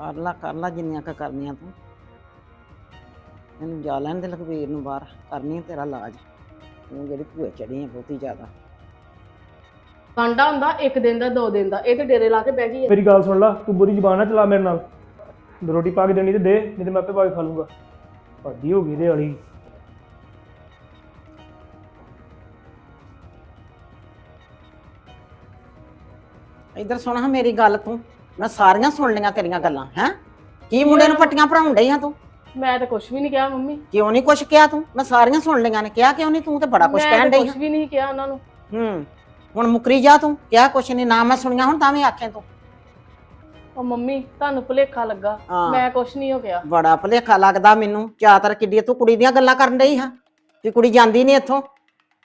ਕਰ ਲਾ ਕਰ ਲਾ ਜਿੰਨੀਆਂ ਕ ਕਰਨੀਆਂ ਤੂੰ। ਇਹਨੂੰ ਜਾ ਲੈਣ ਦੇ ਲਖਬੀਰ ਨੂੰ ਬਾਹਰ ਕਰਨੀ ਆ ਤੇਰਾ ਇਲਾਜ। ਤੂੰ ਜਿਹੜੀ ਭੂਏ ਚੜੀ ਆ ਬਹੁਤੀ ਜ਼ਿਆਦਾ। ਕਾਂਡਾ ਹੁੰਦਾ ਇੱਕ ਦਿਨ ਦਾ ਦੋ ਦਿਨ ਦਾ ਇਹ ਤੇ ਡੇਰੇ ਲਾ ਕੇ ਬਹਿ ਗਈ ਹੈ ਮੇਰੀ ਗੱਲ ਸੁਣ ਲੈ ਤੂੰ ਬੁਰੀ ਜ਼ੁਬਾਨ ਨਾ ਚਲਾ ਮੇਰੇ ਨਾਲ। ਰੋਟੀ ਪਾ ਕੇ ਦੇਣੀ ਤੇ ਦੇ ਨਹੀਂ ਤੇ ਮੈਂ ਆਪੇ ਪਾ ਕੇ ਖਾ ਲੂੰਗਾ। ਭਾਦੀ ਹੋ ਗਈ ਇਹਦੇ ਵਾਲੀ। ਇੱਧਰ ਸੁਣ ਹਾਂ ਮੇਰੀ ਗੱਲ ਤੂੰ। ਮੈਂ ਸਾਰੀਆਂ ਸੁਣ ਲਈਆਂ ਤੇਰੀਆਂ ਗੱਲਾਂ ਹੈ? ਕੀ ਮੁੰਡੇ ਨੂੰ ਪੱਟੀਆਂ ਭਰਾਉਣ ਡਈ ਆ ਤੂੰ? ਮੈਂ ਤਾਂ ਕੁਝ ਵੀ ਨਹੀਂ ਕਿਹਾ ਮੰਮੀ। ਕਿਉਂ ਨਹੀਂ ਕੁਛ ਕਿਹਾ ਤੂੰ? ਮੈਂ ਸਾਰੀਆਂ ਸੁਣ ਲਈਆਂ ਨੇ ਕਿਹਾ ਕਿਉਂ ਨਹੀਂ ਤੂੰ ਤੇ ਬੜਾ ਮੈਂ ਕਹਿਣ ਤਾਂ ਡਈ ਕੁਝ ਵੀ ਨਹੀਂ ਕਿਹਾ ਉਹਨਾਂ ਨੂੰ। ਹੂੰ ਹੁਣ ਮੁਕਰੀ ਜਾ ਤੂੰ ਕਿਹਾ ਕੁਛ ਨਹੀਂ ਨਾ ਮੈਂ ਸੁਣੀਆਂ ਹੁਣ ਤਾਂ ਵੀ ਆਖੇ ਤੂੰ। ਉਹ ਮੰਮੀ ਤੁਹਾਨੂੰ ਭੁਲੇਖਾ ਲੱਗਾ ਹਾਂ। ਮੈਂ ਕੁਝ ਨਹੀਂ ਹੋ ਗਿਆ ਬੜਾ ਭਲੇਖਾ ਲੱਗਦਾ ਮੈਨੂੰ ਚਾਤਰ ਕਿੱਡੀ ਤੂੰ ਕੁੜੀ ਦੀਆਂ ਗੱਲਾਂ ਕਰਨ ਡਈ ਹਾਂ ਵੀ ਕੁੜੀ ਜਾਂਦੀ ਨਹੀਂ ਇੱਥੋਂ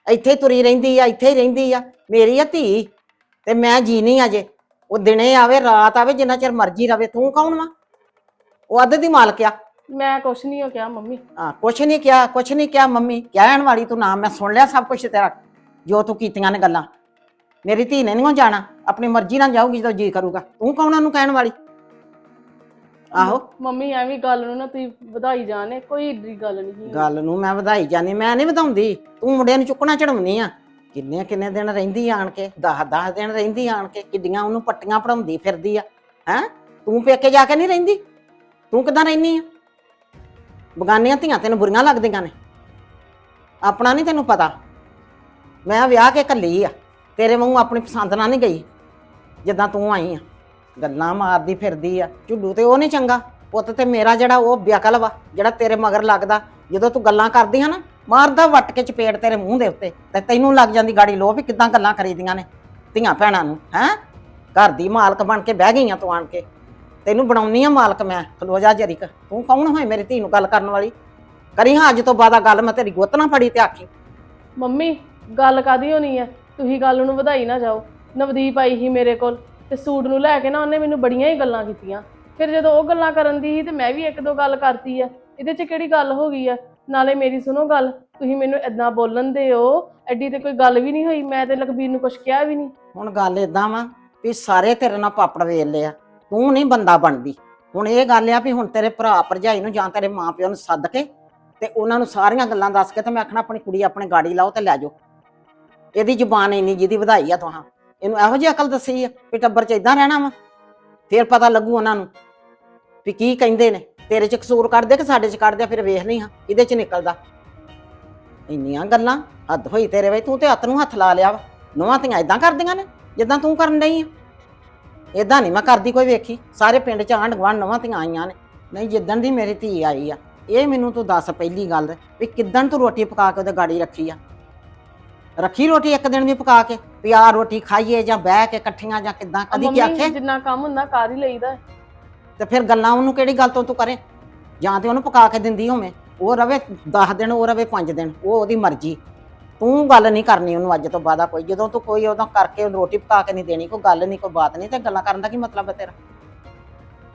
ਇੱਥੇ ਹੀ ਤੁਰੀ ਰਹਿੰਦੀ ਆ ਇੱਥੇ ਹੀ ਰਹਿੰਦੀ ਆ ਮੇਰੀ ਆ ਧੀ ਤੇ ਮੈਂ ਜੀਣੀ ਅਜੇ ਉਹ ਦਿਨੇ ਆਵੇ ਰਾਤ ਆਵੇ ਜਿੰਨਾ ਚਿਰ ਮਰਜ਼ੀ ਰਵੇ ਤੂੰ ਕੌਣ ਵਾ? ਉਹ ਅੱਧ ਦੀ ਮਾਲਕ ਆ। ਮੈਂ ਕੁਝ ਨਹੀਂ ਹੋ ਗਿਆ ਮੰਮੀ। ਹਾਂ ਕੁਛ ਨਹੀਂ ਕਿਹਾ ਕੁਛ ਨਹੀਂ ਕਿਹਾ ਮੰਮੀ। ਕਹਿਣ ਵਾਲੀ ਤੂੰ ਨਾ ਮੈਂ ਸੁਣ ਲਿਆ ਸਭ ਕੁਝ ਤੇਰਾ ਜੋ ਤੂੰ ਕੀਤੀਆਂ ਨੇ ਗੱਲਾਂ। ਮੇਰੀ ਧੀ ਨੇ ਨਹੀਂ ਜਾਣਾ ਆਪਣੀ ਮਰਜ਼ੀ ਨਾਲ ਜਾਊਗੀ ਜਦੋਂ ਜੀ ਕਰੂਗਾ। ਤੂੰ ਕੌਣ ਉਹਨੂੰ ਕਹਿਣ ਵਾਲੀ? ਆਹੋ। ਮੰਮੀ ਐਵੇਂ ਗੱਲ ਨੂੰ ਨਾ ਤੁਸੀਂ ਵਧਾਈ ਜਾਣੇ ਕੋਈ ਏਡੀ ਗੱਲ ਨਹੀਂ ਗੱਲ ਨੂੰ ਮੈਂ ਵਧਾਈ ਜਾਨੀ ਮੈਂ ਨਹੀਂ ਵਧਾਉਂਦੀ। ਤੂੰ ਮੁੰਡਿਆਂ ਨੂੰ ਚੁੱਕਣਾ ਚੜਾਉਣੀ ਆ। ਕਿੰਨੇ ਕਿੰਨੇ ਦਿਨ ਰਹਿੰਦੀ ਆਣ ਕੇ? 10 10 ਦਿਨ ਰਹਿੰਦੀ ਆਣ ਕੇ, ਕਿੱਡੀਆਂ ਉਹਨੂੰ ਪੱਟੀਆਂ ਪੜਾਉਂਦੀ ਫਿਰਦੀ ਆ, ਹੈ? ਤੂੰ ਪੇਕੇ ਜਾ ਕੇ ਨਹੀਂ ਰਹਿੰਦੀ? ਤੂੰ ਕਿਦਾਂ ਰਹਿਨੀ ਆ? ਬਗਾਨੀਆਂ ਧੀਆਂ ਤੈਨੂੰ ਬੁਰੀਆਂ ਲੱਗਦੀਆਂ ਨੇ। ਆਪਣਾ ਨਹੀਂ ਤੈਨੂੰ ਪਤਾ। ਮੈਂ ਵਿਆਹ ਕੇ ਕੱਲੀ ਆ। ਤੇਰੇ ਵਾਂਗੂ ਆਪਣੀ ਪਸੰਦ ਨਾਲ ਨਹੀਂ ਗਈ। ਜਿੱਦਾਂ ਤੂੰ ਆਈ ਆ। ਗੱਲਾਂ ਮਾਰਦੀ ਫਿਰਦੀ ਆ। ਝੁੱਡੂ ਤੇ ਉਹ ਨਹੀਂ ਚੰਗਾ। ਪੁੱਤ ਤੇ ਮੇਰਾ ਜਿਹੜਾ ਉਹ ਬਿਆਕਲ ਵਾ, ਜਿਹੜਾ ਤੇਰੇ ਮਗਰ ਲੱਗਦਾ। ਜਦੋਂ ਤੂੰ ਗੱਲਾਂ ਕਰਦੀ ਆ ਨਾ ਮਾਰਦਾ ਵੱਟ ਕੇ ਚਪੇੜ ਤੇਰੇ ਮੂੰਹ ਦੇ ਉੱਤੇ ਤੇ ਤੈਨੂੰ ਲੱਗ ਜਾਂਦੀ ਗਾੜੀ ਲੋ ਵੀ ਕਿਦਾਂ ਗੱਲਾਂ ਕਰੀਦੀਆਂ ਨੇ ਧੀਆਂ ਭੈਣਾਂ ਨੂੰ, ਹੈ? ਘਰ ਦੀ ਮਾਲਕ ਬਣ ਕੇ ਬਹਿ ਗਈਆਂ ਤੂੰ ਆਣ ਕੇ। ਤੈਨੂੰ ਬਣਾਉਣੀ ਆ ਮਾਲਕ ਮੈਂ। ਖਲੋ ਜਾ ਜਰੀਕ। ਤੂੰ ਕੌਣ ਹੋਏ ਮੇਰੀ ਧੀ ਨੂੰ ਗੱਲ ਕਰਨ ਵਾਲੀ? ਕਰੀ ਹਾਂ ਅੱਜ ਤੋਂ ਬਾਅਦ ਆ ਗੱਲ, ਮੈਂ ਤੇਰੀ ਗੋਤਨਾ ਫੜੀ ਤੇ ਆਖੀ। ਮੰਮੀ, ਗੱਲ ਕਾਦੀ ਹੋਣੀ ਹੈ ਤੁਸੀਂ ਗੱਲ ਨੂੰ ਵਧਾਈ ਨਾ ਜਾਓ। ਨਵਦੀਪ ਆਈ ਸੀ ਮੇਰੇ ਕੋਲ ਤੇ ਸੂਟ ਨੂੰ ਲੈ ਕੇ ਨਾ ਉਹਨੇ ਮੈਨੂੰ ਬੜੀਆਂ ਹੀ ਗੱਲਾਂ ਕੀਤੀਆਂ। ਫਿਰ ਜਦੋਂ ਉਹ ਗੱਲਾਂ ਕਰਨ ਦੀ ਸੀ ਤੇ ਮੈਂ ਵੀ ਇੱਕ ਦੋ ਗੱਲ ਕਰਤੀ ਆ। ਇਹਦੇ 'ਚ ਕਿਹੜੀ ਗੱਲ ਹੋ ਗਈ ਆ? ਨਾਲੇ ਮੇਰੀ ਸੁਣੋ ਗੱਲ, ਤੁਸੀਂ ਮੈਨੂੰ ਇਦਾਂ ਬੋਲਣ ਦੇ ਹੋ ਐਡੀ ਤੇ ਕੋਈ ਗੱਲ ਵੀ ਨਹੀਂ ਹੋਈ, ਮੈਂ ਤੇ ਲਖਬੀਰ ਨੂੰ ਕੁਝ ਕਿਹਾ ਵੀ ਨਹੀਂ। ਹੁਣ ਗੱਲ ਇਦਾਂ ਵਾ ਵੀ ਸਾਰੇ ਤੇਰੇ ਨਾਲ ਪਾਪੜ ਵੇਲ ਲਿਆ ਤੂੰ ਨਹੀਂ ਬੰਦਾ ਬਣਦੀ। ਹੁਣ ਇਹ ਗੱਲ ਆ ਵੀ ਹੁਣ ਤੇਰੇ ਭਰਾ ਭਰਜਾਈ ਨੂੰ ਜਾਂ ਤੇਰੇ ਮਾਪਿਓ ਨੂੰ ਸੱਦ ਕੇ ਤੇ ਉਹਨਾਂ ਨੂੰ ਸਾਰੀਆਂ ਗੱਲਾਂ ਦੱਸ ਕੇ ਤੇ ਮੈਂ ਆਖਣਾ ਆਪਣੀ ਕੁੜੀ ਆਪਣੇ ਗਾੜੀ ਲਾਓ ਤੇ ਲੈ ਜਾਓ। ਇਹਦੀ ਜ਼ੁਬਾਨ ਇੰਨੀ ਜਿਹਦੀ ਵਧਾਈ ਆ ਤੁਹਾਂ ਇਹਨੂੰ ਇਹੋ ਜਿਹੀ ਅਕਲ ਦੱਸੀ ਆ ਵੀ ਟੱਬਰ ਚ ਇਦਾਂ ਰਹਿਣਾ ਵਾ? ਫਿਰ ਪਤਾ ਲੱਗੂ ਉਹਨਾਂ ਨੂੰ ਵੀ ਕੀ ਕਹਿੰਦੇ ਨੇ। ਤੇਰੇ ਚ ਕਸੂਰ ਕੱਢਦੇ ਕਿ ਸਾਡੇ ਚ ਕੱਢਦੇ ਆ, ਫਿਰ ਵੇਖ ਨਹੀਂ ਹਾਂ ਇਹਦੇ ਚ ਨਿਕਲਦਾ। ਇੰਨੀਆਂ ਗੱਲਾਂ ਹੱਦ ਹੋਈ ਤੇਰੇ ਵੇ ਤੂੰ ਤੇ ਹੱਥ ਨੂੰ ਹੱਥ ਲਾ ਲਿਆ ਵਾ। ਨੋਹਾਂ ਧੀਆਂ ਇਦਾਂ ਕਰਦੀਆਂ ਨੇ ਜਿੱਦਾਂ ਤੂੰ ਕਰਨ ਡਈ ਆ। ਇਦਾਂ ਨਹੀਂ ਮੈਂ ਕਰਦੀ ਕੋਈ ਵੇਖੀ ਸਾਰੇ ਪਿੰਡ ਚ ਆਂਢ ਗੁਆਂਢ ਨਵਾਂ ਧੀਆਂ ਆਈਆਂ ਨੇ। ਨਹੀਂ ਜਿੱਦਣ ਦੀ ਮੇਰੀ ਧੀ ਆਈ ਆ ਇਹ ਮੈਨੂੰ ਤੂੰ ਦੱਸ ਪਹਿਲੀ ਗੱਲ ਵੀ ਕਿੱਦਣ ਤੂੰ ਰੋਟੀ ਪਕਾ ਕੇ ਉਹਦੇ ਗਾੜੀ ਰੱਖੀ ਆ? ਰੱਖੀ ਰੋਟੀ ਇੱਕ ਦਿਨ ਵੀ ਪਕਾ ਕੇ ਵੀ ਆ ਰੋਟੀ ਖਾਈਏ ਜਾਂ ਬਹਿ ਕੇ ਇਕੱਠੀਆਂ ਜਾਂ ਕਿੱਦਾਂ ਕਦੀ ਕੀ ਆਖੇ ਜਿੰਨਾ ਕੰਮ ਹੁੰਦਾ ਕਰ ਹੀ ਲਈਦਾ। ਹੈ। ਤੇ ਫਿਰ ਗੱਲਾਂ ਉਹਨੂੰ ਕਿਹੜੀ ਗੱਲ ਤੋਂ ਤੂੰ ਕਰੇ? ਜਾਂ ਤੇ ਉਹਨੂੰ ਪਕਾ ਕੇ ਦਿੰਦੀ ਹੋਵੇਂ। ਉਹ ਰਵੇ 10 ਦਿਨ, ਉਹ ਰਵੇ 5 ਦਿਨ, ਉਹ ਉਹਦੀ ਮਰਜ਼ੀ। ਤੂੰ ਗੱਲ ਨਹੀਂ ਕਰਨੀ ਉਹਨੂੰ ਅੱਜ ਤੋਂ ਬਾਅਦ ਕੋਈ। ਜਦੋਂ ਤੂੰ ਕੋਈ ਉਹਦਾ ਕਰਕੇ ਉਹਨੂੰ ਰੋਟੀ ਪਕਾ ਕੇ ਨਹੀਂ ਦੇਣੀ, ਕੋਈ ਗੱਲ ਨਹੀਂ, ਕੋਈ ਬਾਤ ਨਹੀਂ, ਤੇ ਗੱਲਾਂ ਕਰਨ ਦਾ ਕੀ ਮਤਲਬ ਹੈ ਤੇਰਾ?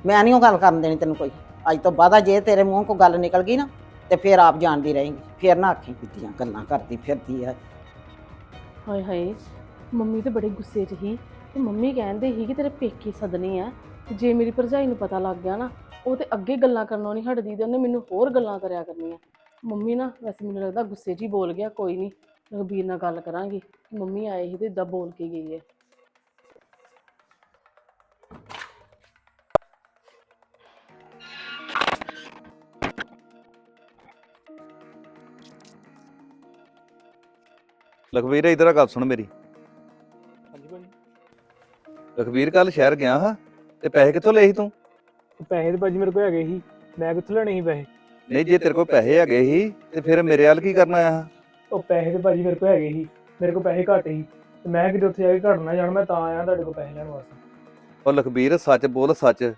ਮੈਂ ਨਹੀਂ ਉਹ ਗੱਲ ਕਰਨ ਦੇਣੀ ਤੈਨੂੰ ਕੋਈ। ਅੱਜ ਤੋਂ ਬਾਅਦ ਜੇ ਤੇਰੇ ਮੂੰਹ ਕੋ ਗੱਲ ਨਿਕਲ ਗਈ ਨਾ, ਤੇ ਫਿਰ ਆਪ ਜਾਣਦੀ ਰਹੇਂਗੀ। ਫਿਰ ਨਾ ਆਖੀ ਕੀਤੀਆਂ ਗੱਲਾਂ ਕਰਦੀ ਫਿਰਦੀ ਆ। ਹਾਏ ਹਾਏ, ਮੰਮੀ ਤੇ ਬੜੇ ਗੁੱਸੇ 'ਚ ਸੀ। ਤੇ ਮੰਮੀ ਕਹਿੰਦੇ ਸੀ ਕਿ ਤੇਰੇ ਪੇਕੇ ਸਦਨੇ ਆ। ਤੇ ਜੇ ਮੇਰੀ ਭਰਜਾਈ ਨੂੰ ਪਤਾ ਲੱਗ ਗਿਆ ਨਾ ਉਹ ਤੇ ਅੱਗੇ ਗੱਲਾਂ ਕਰਨੋਂ ਨਹੀਂ ਹਟਦੀ ਤੇ ਉਹਨੇ ਮੈਨੂੰ ਹੋਰ ਗੱਲਾਂ ਕਰਿਆ ਕਰਨੀਆਂ। ਮੰਮੀ ਨਾ ਵੈਸੇ ਮੈਨੂੰ ਲੱਗਦਾ ਗੁੱਸੇ 'ਚ ਹੀ ਬੋਲ ਗਿਆ ਕੋਈ ਨਹੀਂ ਰਘਬੀਰ ਨਾਲ ਗੱਲ ਕਰਾਂਗੀ। ਮੰਮੀ ਆਏ ਸੀ ਤੇ ਇਦਾਂ ਬੋਲ ਕੇ ਗਈ ਹੈ। ਲਖਵੀਰ ਇਧਰ ਆ ਗੱਲ ਸੁਣ ਮੇਰੀ। ਹਾਂਜੀ ਭਾਜੀ। ਲਖਵੀਰ ਕੱਲ ਸ਼ਹਿਰ ਗਿਆ ਹਾਂ? ਤੇ ਪੈਸੇ ਕਿੱਥੋਂ ਲਏ ਸੀ ਤੂੰ? ਪੈਸੇ ਤੇ ਭਾਜੀ ਮੇਰੇ ਕੋਲ ਹੈਗੇ ਸੀ। ਮੈਂ ਕਿੱਥੋਂ ਲੈਣੇ ਸੀ ਪੈਸੇ? ਨਹੀਂ ਜੇ ਤੇਰੇ ਕੋਲ ਪੈਸੇ ਹੈਗੇ ਸੀ ਤੇ ਫਿਰ ਮੇਰੇ ਵੱਲ ਕੀ ਕਰਨਾ ਆ ਉਹ ਪੈਸੇ ਤੇ ਭਾਜੀ ਮੇਰੇ ਕੋਲ ਹੈਗੇ ਸੀ। ਮੇਰੇ ਕੋਲ ਪੈਸੇ ਘੱਟ ਸੀ। ਤੇ ਮੈਂ ਕਿਤੇ ਉੱਥੇ ਜਾ ਕੇ ਘਟਣਾ ਜਾਣ ਮੈਂ ਤਾਂ ਆਇਆ ਤੁਹਾਡੇ ਕੋਲ ਪੈਸੇ ਲੈਣ ਵਾਸਤੇ। ਉਹ ਲਖਬੀਰ ਸੱਚ ਬੋਲ ਸੱਚ।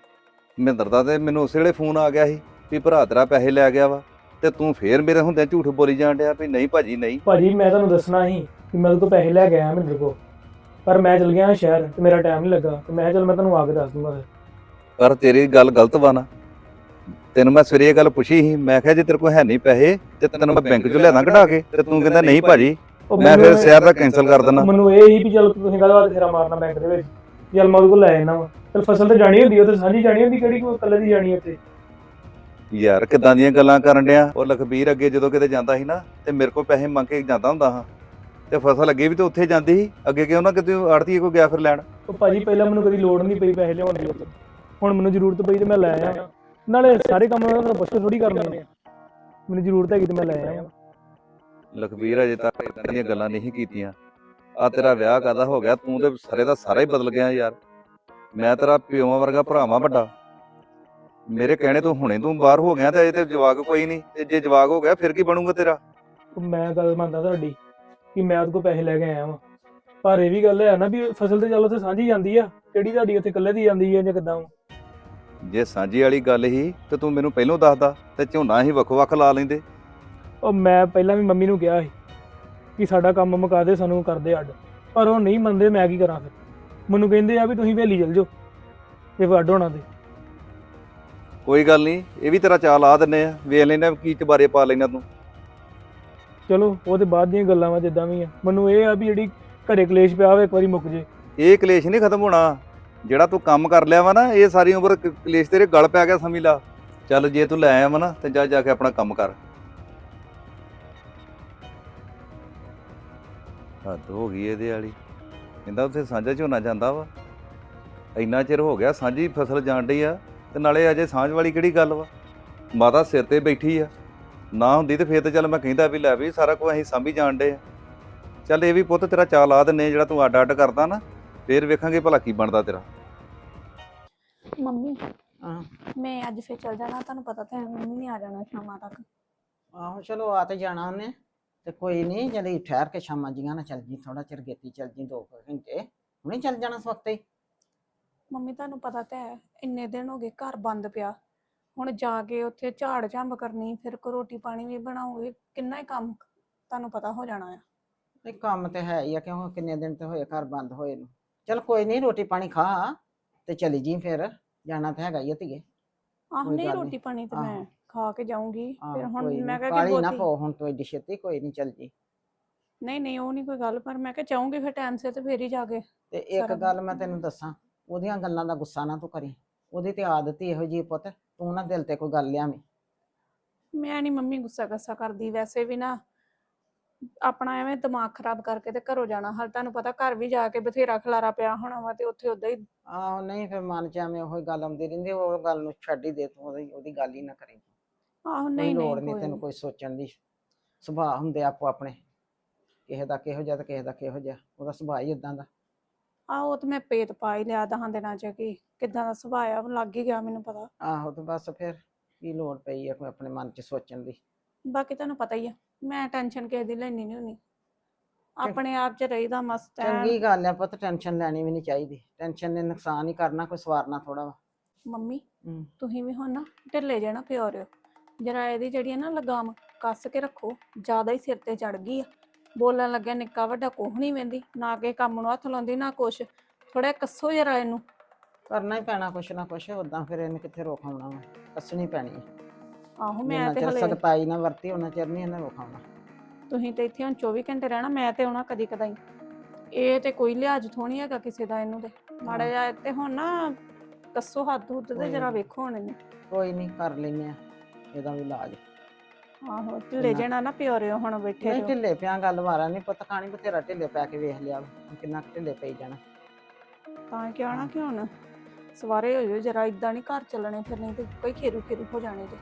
ਮਹਿੰਦਰ ਦਾ ਤੇ ਮੈਨੂੰ ਉਸੇ ਵੇਲੇ ਫੋਨ ਆ ਗਿਆ ਸੀ ਵੀ ਭਰਾ ਤੇਰਾ ਪੈਸੇ ਲੈ ਗਿਆ ਵਾ ਤੇ ਤੂੰ ਫੇਰ ਮੇਰੇ ਹੁੰਦਿਆਂ ਝੂਠ ਬੋਲੀ ਜਾਣ ਡਿਆ ਵੀ ਨਹੀਂ ਭਾਜੀ ਨਹੀਂ। ਭਾਜੀ ਮੈਂ ਤੁਹਾਨੂੰ ਦੱਸਣਾ ਸੀ ਕਿ ਮੈਂ ਉਹਦੇ ਕੋਲ ਪੈਸੇ ਲੈ ਕੇ ਆਇਆ ਮੇਰੇ ਕੋਲ। ਪਰ ਮੈਂ ਚਲ ਗਿਆ ਸ਼ਹਿਰ ਤੇ ਮੇਰਾ ਟਾਈਮ ਨਹੀਂ ਲੱਗਾ ਤੇ ਮੈਂ ਕਿਹਾ ਚੱਲ ਮੈਂ ਤੁਹਾਨੂੰ ਆ ਕੇ ਦੱਸ ਦੂੰਗਾ ਫਿਰ। ਪਰ ਤੇਰੀ ਗੱਲ ਗਲਤ ਵਾ ਨਾ। ਤੈਨੂੰ ਮੈਂ ਸਵੇਰੇ ਇਹ ਗੱਲ ਪੁੱਛੀ ਸੀ ਮੈਂ ਕਿਹਾ ਜੇ ਤੇਰੇ ਕੋਲ ਹੈ ਨਹੀਂ ਪੈਸੇ ਤੇ ਤੈਨੂੰ ਮੈਂ ਬੈਂਕ ਚੋਂ ਲਿਆਦਾ ਕਢਾ ਕੇ ਤੇ ਤੂੰ ਕਹਿੰਦਾ ਨਹੀਂ ਭਾਜੀ ਉਹ ਮੈਂ ਫਿਰ ਸ਼ਹਿਰ ਦਾ ਕੈਨਸਲ ਕਰ ਦਿੰਦਾ। ਮੈਨੂੰ ਇਹ ਹੀ ਵੀ ਚਲ ਤੁਸੀਂ ਕਹਦਾ ਵਾਰ ਫੇਰਾ ਮਾਰਨਾ ਬੈਂਕ ਦੇ ਵਿੱਚ? ਚੱਲ ਮੈਂ ਉਹਦੇ ਕੋਲ ਲੈ ਜਾਣਾ ਵਾ। ਚਲ ਫਸਲ ਤੇ ਜਾਣੀ ਹੁੰਦੀ ਉਹ ਤੇ ਸਾਂਝੀ ਜਾਣੀ ਹੁੰਦੀ ਕਿਹੜੀ ਕੋਈ ਇਕੱਲੇ ਦੀ ਜਾਣੀ ਉੱਥੇ? ਯਾਰ ਕਿਦਾਂ ਦੀਆਂ ਗੱਲਾਂ ਕਰਨ ਡਿਆ? ਉਹ ਲਖਬੀਰ ਅੱਗੇ ਜਦੋਂ ਕਿਤੇ ਜਾਂਦਾ ਸੀ ਨਾ ਤੇ ਮੇਰੇ ਕੋਲ ਪੈਸੇ ਮੰਗ ਕੇ ਜਾਂਦਾ ਹੁੰਦਾ ਹਾਂ। ਤੇ ਫਸਲ ਅੱਗੇ ਵੀ ਤੇ ਉੱਥੇ ਜਾਂਦੀ ਸੀ? ਅੱਗੇ ਕਿਉਂ ਨਾ ਕਿਤੇ ਆੜਤੀ ਕੋਈ ਗਿਆ ਫਿਰ ਲੈਣ? ਉਹ ਭਾਜੀ ਪਹਿਲਾਂ ਮੈਨੂੰ ਕਦੀ ਲੋੜ ਨਹੀਂ ਪਈ ਪੈਸੇ ਲਿਆਉਣ ਦੀ। ਹੁਣ ਮੈਨੂੰ ਜ਼ਰੂਰਤ ਪਈ ਤੇ ਮੈਂ ਲੈ ਆਇਆ। ਨਾਲੇ ਸਾਰੇ ਕੰਮ ਉਹਨਾਂ ਨੂੰ ਪੁੱਛ ਥੋੜੀ ਕਰਨੇ ਮੈਨੂੰ ਜ਼ਰੂਰਤ ਹੈਗੀ ਤੇ ਮੈਂ ਲੈ ਆਇਆ। ਲਖਬੀਰ ਅਜੇ ਤੱਕ ਇਦਾਂ ਦੀਆਂ ਗੱਲਾਂ ਨਹੀਂ ਕੀਤੀਆਂ। ਆ ਤੇਰਾ ਵਿਆਹ ਕਾਦਾ ਹੋ ਗਿਆ? ਤੂੰ ਤੇ ਸਾਰੇ ਦਾ ਸਾਰਾ ਹੀ ਬਦਲ ਗਿਆ ਯਾਰ। ਮੈਂ ਤੇਰਾ ਪਿਓਾਂ ਵਰਗਾ ਭਰਾਵਾਂ ਵੱਡਾ। ਮੇਰੇ ਕਹਿਣੇ ਤੋਂ ਹੁਣੇ ਤੂੰ ਬਾਹਰ ਹੋ ਗਿਆ ਤੇ ਅਜੇ ਤੇ ਜਵਾਕ ਕੋਈ ਨਹੀਂ। ਤੇ ਜੇ ਜਵਾਕ ਹੋ ਗਿਆ ਫਿਰ ਕੀ ਬਣੂਗਾ ਤੇਰਾ? ਮੈਂ ਗੱਲ ਮੰਨਦਾ ਤੁਹਾਡੀ। ਕਿ ਮੈਂ ਉਹਦੇ ਕੋਲ ਪੈਸੇ ਲੈ ਕੇ ਆਇਆ ਵਾਂ। ਪਰ ਇਹ ਵੀ ਗੱਲ ਹੈ ਨਾ ਵੀ ਫਸਲ ਤੇ ਚੱਲ ਉੱਥੇ ਸਾਂਝੀ ਜਾਂਦੀ ਆ ਕਿਹੜੀ ਤੁਹਾਡੀ ਉੱਥੇ ਇਕੱਲੇ ਦੀ ਜਾਂਦੀ ਹੈ ਜਾਂ ਕਿਦਾਂ ਜੇ ਸਾਂਝੀ ਵਾਲੀ ਗੱਲ ਹੀ ਤੇ ਤੂੰ ਮੈਨੂੰ ਪਹਿਲਾਂ ਦੱਸਦਾ ਤੇ ਝੋਨਾ ਹੀ ਵੱਖ-ਵੱਖ ਲਾ ਲੈਂਦੇ। ਉਹ ਮੈਂ ਪਹਿਲਾਂ ਵੀ ਮੰਮੀ ਨੂੰ ਕਿਹਾ ਸੀ ਕਿ ਸਾਡਾ ਕੰਮ ਮੁਕਾ ਦੇ ਸਾਨੂੰ ਕਰਦੇ ਅੱਡ। ਪਰ ਉਹ ਨਹੀਂ ਮੰਨਦੇ ਮੈਂ ਕੀ ਕਰਾਂ ਫਿਰ? ਮੈਨੂੰ ਕਹਿੰਦੇ ਆ ਵੀ ਤੁਸੀਂ ਵੇਲੀ ਚਲ ਜਾਓ ਜੇ ਵੱਡ ਹੋਣਾ ਤੇ। ਕੋਈ ਗੱਲ ਨਹੀਂ ਇਹ ਵੀ ਤੇਰਾ ਚਾਲ ਆ ਦਿੰਨੇ ਆ। ਵੇਖ ਆ ਕੀ ਚਬਾਰੇ ਪਾ ਲੈਣਾ ਤੂੰ। ਚਲੋ, ਉਹਦੇ ਬਾਅਦ ਦੀਆਂ ਗੱਲਾਂ ਵਾ ਜਿੱਦਾਂ ਵੀ ਆ। ਮੈਨੂੰ ਇਹ ਆ ਵੀ ਜਿਹੜੀ ਘਰੇ ਕਲੇਸ਼ ਪਿਆ ਹੋਵੇ, ਇੱਕ ਵਾਰੀ ਮੁੱਕ ਜੇ। ਇਹ ਕਲੇਸ਼ ਨਹੀਂ ਖਤਮ ਹੋਣਾ। ਜਿਹੜਾ ਤੂੰ ਕੰਮ ਕਰ ਲਿਆ ਵਾ ਨਾ, ਇਹ ਸਾਰੀ ਉਮਰ ਕ- ਕਲੇਸ਼ ਤੇਰੇ ਗਲ ਪੈ ਗਿਆ ਸਮਝ ਲਾ। ਚੱਲ ਜੇ ਤੂੰ ਲੈ ਆਇਆ ਵਾ ਨਾ, ਤੇ ਜਾ ਜਾ ਕੇ ਆਪਣਾ ਕੰਮ ਕਰ। ਹੱਦ ਹੋ ਗਈ ਇਹਦੇ ਵਾਲੀ। ਕਹਿੰਦਾ ਉੱਥੇ ਸਾਂਝਾ ਝੋਨਾ ਜਾਂਦਾ ਵਾ। ਇੰਨਾ ਚਿਰ ਹੋ ਗਿਆ ਸਾਂਝੀ ਫਸਲ ਜਾਣ ਡਈ ਆ, ਤੇ ਨਾਲੇ ਅਜੇ ਸਾਂਝ ਵਾਲੀ ਕਿਹੜੀ ਗੱਲ ਵਾ? ਮਾਤਾ ਸਿਰ ਤੇ ਬੈਠੀ ਆ। ਨਾ ਹੁੰਦੀ ਤੇ ਫੇਰ ਤੇ ਚੱਲ ਮੈਂ ਕਹਿੰਦਾ ਵੀ ਲੈ ਵੀ ਸਾਰਾ ਕੁਝ ਅਸੀਂ ਸਾਂਭੀ ਜਾਣ ਡੇ ਆ। ਚੱਲ ਇਹ ਵੀ ਪੁੱਤ ਤੇਰਾ ਚਾਅ ਲਾ ਦਿੰਨੇ ਆ, ਜਿਹੜਾ ਤੂੰ ਅੱਡ ਅੱਡ ਕਰਦਾ ਨਾ ਫੇਰ ਵੇਖਾਂਗੇ ਭਲਾ ਕੀ ਬਣਦਾ ਤੇਰਾ। ਮੰਮੀ ਹਾਂ। ਮੈਂ ਅੱਜ ਫੇਰ ਚੱਲ ਜਾਣਾ ਤੁਹਾਨੂੰ ਪਤਾ ਤਾਂ ਹੈ ਮੰਮੀ ਨੇ ਆ ਜਾਣਾ ਸ਼ਾਮਾਂ ਤੱਕ। ਆਹੋ ਚਲੋ ਆ ਤੇ ਜਾਣਾ ਉਹਨੇ ਤੇ ਕੋਈ ਨਹੀਂ ਜਦੀ ਠਹਿਰ ਕੇ ਸ਼ਾਮਾਂ ਜੀਆਂ ਨਾ ਚੱਲ ਜੀ ਥੋੜਾ ਚਿਰ ਗੇਤੀ ਚੱਲ ਜੀ ਦੋ ਕੁ ਘੰਟੇ ਹੁਣੇ ਚੱਲ ਜਾਣਾ ਇਸ ਵਕਤ। ਹੀ ਮੰਮੀ ਤੁਹਾਨੂੰ ਪਤਾ ਤਾਂ ਹੈ ਇੰਨੇ ਦਿਨ ਹੋ ਗਏ ਘਰ ਬੰਦ ਪਿਆ। ਹੁਣ ਜਾ ਕੇ ਉੱਥੇ ਝਾੜ ਝੰਬ ਕਰਨੀ ਫਿਰ ਕੋ ਰੋਟੀ ਪਾਣੀ ਵੀ ਬਣਾਓਗੇ ਕਿੰਨਾ ਹੀ ਕੰਮ ਤੁਹਾਨੂੰ ਪਤਾ ਹੋ ਜਾਣਾ ਆ। ਨਹੀਂ ਕੰਮ ਤੇ ਹੈ ਹੀ ਆ ਕਿਉਂ ਕਿੰਨੇ ਦਿਨ ਤੇ ਹੋਏ ਘਰ ਬੰਦ ਹੋਏ ਨੂੰ। ਚਲ ਕੋਈ ਨਹੀਂ ਰੋਟੀ ਪਾਣੀ ਖਾ ਤੇ ਚਲੀ ਜੀ ਫਿਰ ਜਾਣਾ ਤੇ ਹੈਗਾ ਹੀ ਆ ਧੀਏ। ਆਹ ਕੋਈ ਨਹੀਂ ਗੱਲ। ਰੋਟੀ ਪਾਣੀ ਤਾਂ ਆਹੋ। ਮੈਂ ਖਾ ਕੇ ਜਾਊਂਗੀ ਆਹੋ, ਫਿਰ ਹੁਣ ਕੋਈ ਨੀ, ਮੈਂ ਕਿਹਾ ਕਾਹਲੀ ਕਿ ਨਾ ਬਹੁਤੀ ਪੋ ਹੁਣ ਤੂੰ ਏਡੀ ਛੇਤੀ ਕੋਈ ਨਹੀਂ ਚੱਲ ਜੀ। ਨਹੀਂ ਨਹੀਂ ਉਹ ਨਹੀਂ ਕੋਈ ਗੱਲ ਪਰ ਮੈਂ ਕਿਹਾ ਜਾਊਂਗੀ ਫਿਰ ਟਾਈਮ ਸਿਰ ਤੇ ਫੇਰ ਹੀ ਜਾ ਕੇ ਤੇ ਇੱਕ ਸਾਰਾ ਗੱਲ ਮੈਂ ਤੈਨੂੰ ਦੱਸਾਂ ਉਹਦੀਆਂ ਗੱਲਾਂ ਦਾ ਗੁੱਸਾ ਨਾ ਤੂੰ ਕਰੀ ਉਹਦੀ ਤੇ ਆਦਤ ਹੀ ਇਹੋ ਜਿਹੀ ਪੁੱਤ। ਤੂੰ ਨਾ ਦਿਲ ਤੇ ਕੋਈ ਗੱਲ ਲਿਆਵੀਂ। ਮੈਂ ਨਹੀਂ ਮੰਮੀ ਗੁੱਸਾ ਗੱਸਾ ਕਰਦੀ ਵੈਸੇ ਵੀ ਨਾ ਆਪਣਾ ਐਵੇਂ ਦਿਮਾਗ ਖਰਾਬ ਕਰਕੇ ਤੇ ਘਰੋਂ ਜਾਣਾ ਹਾਲ ਤੁਹਾਨੂੰ ਪਤਾ ਘਰ ਵੀ ਜਾ ਕੇ ਬਥੇਰਾ ਖਲਾਰਾ ਪਿਆ ਹੋਣਾ ਵਾ ਤੇ ਉੱਥੇ ਉਦਾਂ ਹੀ ਆਹੋ ਨਹੀਂ ਫਿਰ ਮਨ ਚ ਐਵੇਂ ਉਹੀ ਗੱਲ ਆਉਂਦੀ ਰਹਿੰਦੀ ਉਹ ਗੱਲ ਨੂੰ ਛੱਡ ਹੀ ਦੇ ਤੂੰ ਉਹਦੀ ਉਹਦੀ ਗੱਲ ਹੀ ਨਾ ਕਰੀ। ਆਹੋ ਕੋਈ ਨਹੀਂ ਲੋੜ ਨਹੀਂ ਤੈਨੂੰ। ਕੋਈ ਸੋਚਣ ਦੀ। ਸੁਭਾਅ ਹੁੰਦੇ ਆਪੋ ਆਪਣੇ ਕਿਸੇ ਦਾ ਕਿਹੋ ਜਿਹਾ ਤੇ ਕਿਸੇ ਦਾ ਕਿਹੋ ਜਿਹਾ ਉਹਦਾ ਸੁਭਾਅ ਹੀ ਇਦਾਂ ਦਾ। ਆਹੋ ਉਹ ਤੇ ਮੈਂ ਪੇਤ ਪਾ ਹੀ ਲਿਆ ਦਹਾਂ ਦਿਨਾਂ ਚ ਕਿ ਕਿਦਾਂ ਦਾ ਸੁਭਾਅ ਆ ਲੱਗ ਹੀ ਗਿਆ ਮੈਨੂੰ ਪਤਾ। ਆਹੋ ਤੇ ਬਸ ਫਿਰ ਕੀ ਲੋੜ ਪਈ ਆ ਕੋਈ ਆਪਣੇ ਮਨ ਚ ਸੋਚਣ ਦੀ। ਬਾਕੀ ਤੁਹਾਨੂੰ ਪਤਾ ਹੀ ਆ ਮੈਂ ਟੈਨਸ਼ਨ ਕਿਸੇ ਦੀ ਲੈਣੀ ਨਹੀਂ ਹੁੰਦੀ। ਆਪਣੇ ਆਪ ਚ ਰਹੀਦਾ ਮਸਤ ਐਨ। ਚੰਗੀ ਗੱਲ ਆ ਪੁੱਤ ਟੈਨਸ਼ਨ ਲੈਣੀ ਵੀ ਨਹੀਂ ਚਾਹੀਦੀ। ਟੈਨਸ਼ਨ ਨੇ ਨੁਕਸਾਨ ਹੀ ਕਰਨਾ ਕੋਈ ਸਵਾਰਨਾ ਥੋੜਾ ਵਾ। ਮੰਮੀ ਹੂੰ। ਤੁਸੀਂ ਵੀ ਹੁਣ ਨਾ ਢਿੱਲੇ ਜਾਣਾ ਪਿਓ ਰਿਓ। ਜਰਾ ਇਹਦੀ ਜਿਹੜੀ ਹੈ ਨਾ ਲਗਾਮ ਕੱਸ ਕੇ ਰੱਖੋ ਜ਼ਿਆਦਾ ਹੀ ਸਿਰ ਤੇ ਚੜ ਗਈ ਆ। ਬੋਲਣ ਲੱਗਿਆ ਨਿੱਕਾ ਵੱਡਾ ਕੋਹ ਨਹੀਂ ਵੰਦੀ ਨਾ ਕੇ ਕੰਮ ਨੂੰ ਹੱਥ ਲਾਉਂਦੀ ਨਾ ਕੁਛ। ਥੋੜਾ ਕੱਸੋ ਜਰਾ ਇਹਨੂੰ। ਕਰਨਾ ਹੀ ਪੈਣਾ ਕੁਛ ਨਾ ਕੁਛ ਉਦਾਂ ਫਿਰ ਇਹਨੇ ਕਿੱਥੇ ਰੋਕ ਆਉਣਾ ਵਾ? ਕੱਸਣੀ ਪੈਣੀ ਆਹੋ ਮੈਂ ਤੇ ਹਲੇ ਸਖਤਾਈ ਨਾ ਵਰਤੀ ਉਹਨਾਂ ਚਿਰ ਨਹੀਂ ਇਹਨੇ ਰੋਕ ਆਉਣਾ। ਤੁਸੀਂ ਤੇ ਇੱਥੇ ਹੁਣ 24 ਘੰਟੇ ਰਹਿਣਾ ਮੈਂ ਤੇ ਆਉਣਾ ਕਦੀ ਕਦਾਈ। ਇਹ ਤੇ ਕੋਈ ਲਿਹਾਜ਼ ਥੋਣੀ ਹੈਗਾ ਕਿਸੇ ਦਾ ਇਹਨੂੰ ਤੇ। ਮਾੜਾ ਜਿਹਾ ਤੇ ਹੁਣ ਨਾ ਕੱਸੋ ਹੱਥ ਹੁੱਥ ਤੇ ਜਰਾ। ਵੇਖੋ ਹੁਣ ਇਹਨੂੰ। ਕੋਈ ਨਹੀਂ ਕਰ ਲੈਨੇ ਆ। ਇਹਦਾ ਵੀ ਇਲਾਜ। ਆਹੋ ਢਿੱਲੇ। ਜਾਣਾ ਨਾ ਪਿਓ ਰਿਓ ਹੁਣ ਬੈਠੇ ਨਹੀਂ ਢਿੱਲੇ ਪਿਆ ਗੱਲ ਵਾਰਾ ਨਹੀਂ ਪੁੱਤ ਖਾਣੀ ਬਥੇਰਾ ਢਿੱਲੇ ਪੈ ਕੇ ਵੇਖ ਲਿਆ ਹੁਣ ਕਿੰਨਾ ਕੁ ਢਿੱਲੇ ਪਈ ਜਾਣਾ। ਤਾਂ ਕਿਹਾ ਨਾ ਕਿ ਹੁਣ ਸਵਾਰੇ ਹੋ ਜਾਓ ਜਰਾ ਇਦਾਂ ਨਹੀਂ ਘਰ ਚੱਲਣੇ ਫਿਰ ਨਹੀਂ ਤੇ ਕੋਈ ਖੇਰੂ ਖੇਰੂ ਹੋ ਜਾਣੇ ਤੇ